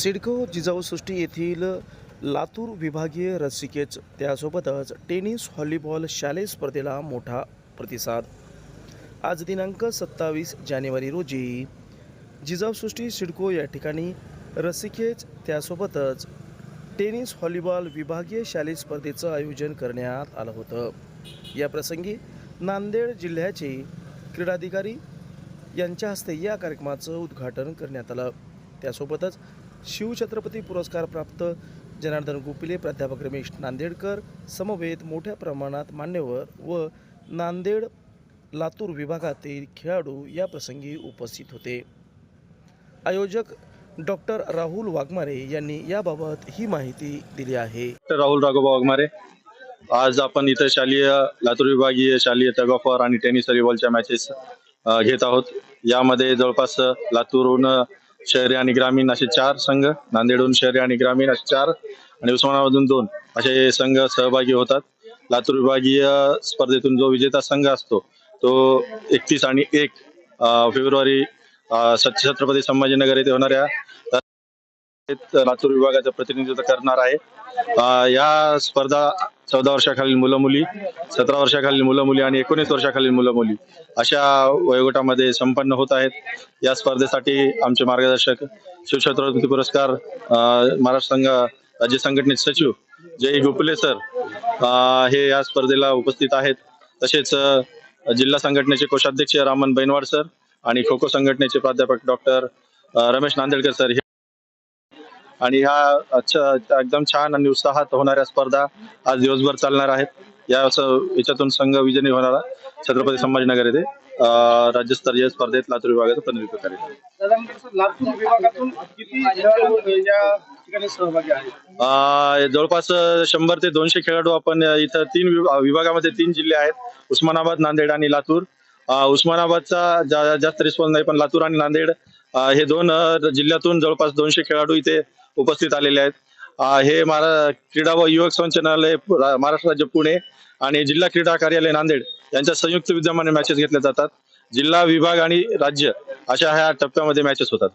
सिडको जिजाऊ सृष्टी येथील लातूर विभागीय रसिकेच. त्यासोबतच टेनिस व्हॉलीबॉल शालेय स्पर्धेला मोठा प्रतिसाद. आज दिनांक सत्तावीस जानेवारी रोजी जिजाऊ सृष्टी सिडको या ठिकाणी रसिकेच. त्यासोबतच टेनिस व्हॉलीबॉल विभागीय शालेय स्पर्धेचं आयोजन करण्यात आलं होतं. या प्रसंगी नांदेड जिल्ह्याचे क्रीडाधिकारी यांच्या हस्ते या कार्यक्रमाचं उद्घाटन करण्यात आलं. त्यासोबतच शिवछत्रपती पुरस्कार प्राप्त जनार्दन गोपिले प्राध्यापक रमेश नांदेडकर समवेत मोठ्या प्रमाणात मान्यवर व नांदेड लातूर विभागातील खेळाडू या प्रसंगी उपस्थित होते. आयोजक डॉक्टर राहुल वाघमारे यांनी याबाबत ही माहिती दिली आहे. राहुल राघोबा वाघमारे आज आपण इथं शालेय लातूर विभागीय शालेय टग ऑफर आणि टेनिस व्हॉलीबॉलच्या मॅचेस घेत आहोत. यामध्ये जवळपास लातूरहून शहरी आणि ग्रामीण असे चार संघ नांदेडहून शहरी आणि ग्रामीण असे चार आणि उस्मानामधून दोन. असे संघ सहभागी होतात. लातूर विभागीय स्पर्धेतून जो विजेता संघ असतो तो एकतीस आणि एक फेब्रुवारी छत्रपती संभाजीनगर येथे होणाऱ्या लातूर विभागाचं प्रतिनिधित्व करणार आहे. या स्पर्धा चौदा वर्षाखालील मुलं मुली सतरा वर्षाखालील मुलं मुली आणि एकोणीस वर्षाखालील मुलं मुली अशा वयोगटामध्ये संपन्न होत आहेत. या स्पर्धेसाठी आमचे मार्गदर्शक शिवछत्रपती पुरस्कार महाराष्ट्र संघ राज्य संघटनेचे सचिव जय गोपले सर हे या स्पर्धेला उपस्थित आहेत. तसेच जिल्हा संघटनेचे कोषाध्यक्ष रामन बैनवाड सर आणि खो खो संघटनेचे प्राध्यापक डॉक्टर रमेश नांदेडकर सर हे आणि ह्या अच्छा एकदम छान आणि उत्साहात होणाऱ्या स्पर्धा आज दिवसभर चालणार आहेत. या असं याच्यातून संघ विजयी होणारा छत्रपती संभाजीनगर येथे. राज्यस्तरीय स्पर्धेत लातूर विभागाचं प्रतिनिधित्व करेल. लातूर विभागातून जवळपास शंभर ते दोनशे खेळाडू आपण इथं तीन विभागामध्ये तीन जिल्हे आहेत. उस्मानाबाद नांदेड आणि लातूर. उस्मानाबादचा जा- जास्त रिस्पॉन्स नाही पण लातूर आणि नांदेड हे दोन जिल्ह्यातून जवळपास दोनशे खेळाडू इथे उपस्थित आलेले आहेत. हे महारा क्रीडा व युवक संचालनालय महाराष्ट्र राज्य पुणे आणि जिल्हा क्रीडा कार्यालय नांदेड यांच्या संयुक्त विद्यमाने मॅचेस घेतल्या जातात. जिल्हा विभाग आणि राज्य अशा ह्या टप्प्यामध्ये मॅचेस होतात.